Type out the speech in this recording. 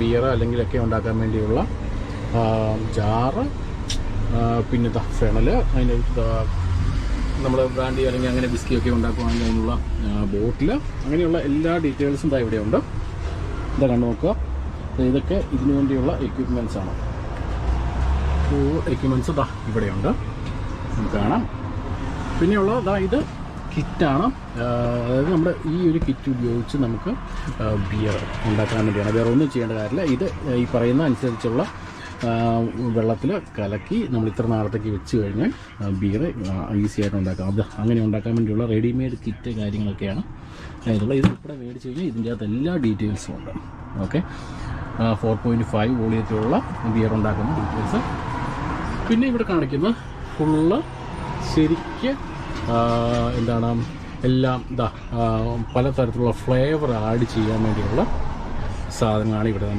Beer അല്ലെങ്കിലൊക്കെ ഉണ്ടാക്കാൻ വേണ്ടിയുള്ള jar പിന്നെ ദാ ഫെണൽ അതിന് നമ്മൾ ബ്രാൻഡി അല്ലെങ്കിൽ അങ്ങനെ ബിസ്ക്കിയൊക്കെ ഒക്കെ അതിനുള്ള ബോട്ടിൽ അങ്ങനെയുള്ള എല്ലാ ഡീറ്റെയിൽസും ഇതാ ഇവിടെയുണ്ട് ഇതാ കണ്ടു നോക്കുക. ദേ ഇതൊക്കെ ഇതിനു വേണ്ടിയുള്ള എക്യുപ്മെന്റ്സ് ആണ്. എക്യുപ്മെന്റ്സ് ഇതാ ഇവിടെയുണ്ട്. നമുക്ക് കാണാം. പിന്നെയുള്ള ഇതാ ഇത് കിറ്റാണ്. അതായത് നമ്മുടെ ഈ ഒരു കിറ്റ് ഉപയോഗിച്ച് നമുക്ക് ബിയർ ഉണ്ടാക്കാൻ വേണ്ടിയാണ്. വേറെ ഒന്നും ചെയ്യേണ്ട കാര്യമില്ല. ഇത് ഈ പറയുന്ന അനുസരിച്ചുള്ള വെള്ളത്തിൽ കലക്കി നമ്മൾ ഇത്ര നാളത്തേക്ക് വെച്ച് കഴിഞ്ഞാൽ ബിയർ ഈസി ആയിട്ട് ഉണ്ടാക്കാം. അത് അങ്ങനെ ഉണ്ടാക്കാൻ വേണ്ടിയുള്ള റെഡിമെയ്ഡ് കിറ്റ് കാര്യങ്ങളൊക്കെയാണ്. അതിനുള്ള ഇത് ഇവിടെ മേടിച്ച് കഴിഞ്ഞാൽ ഇതിന്റെ അകത്ത് എല്ലാ ഡീറ്റെയിൽസും ഉണ്ട്. ഓക്കെ ഫോർ പോയിന്റ് ഫൈവ് വോളിയത്തിലുള്ള ബിയർ ഉണ്ടാക്കുന്ന ഡീറ്റെയിൽസ് പിന്നെ ഇവിടെ കാണിക്കുന്ന ഫുള്ള് ശരിക്ക് എന്താണ് എല്ലാം ഇതാ പല പലതരത്തിലുള്ള ഫ്ലേവർ ആഡ് ചെയ്യാൻ വേണ്ടിയുള്ള സാധനങ്ങളാണ് ഇവിടെ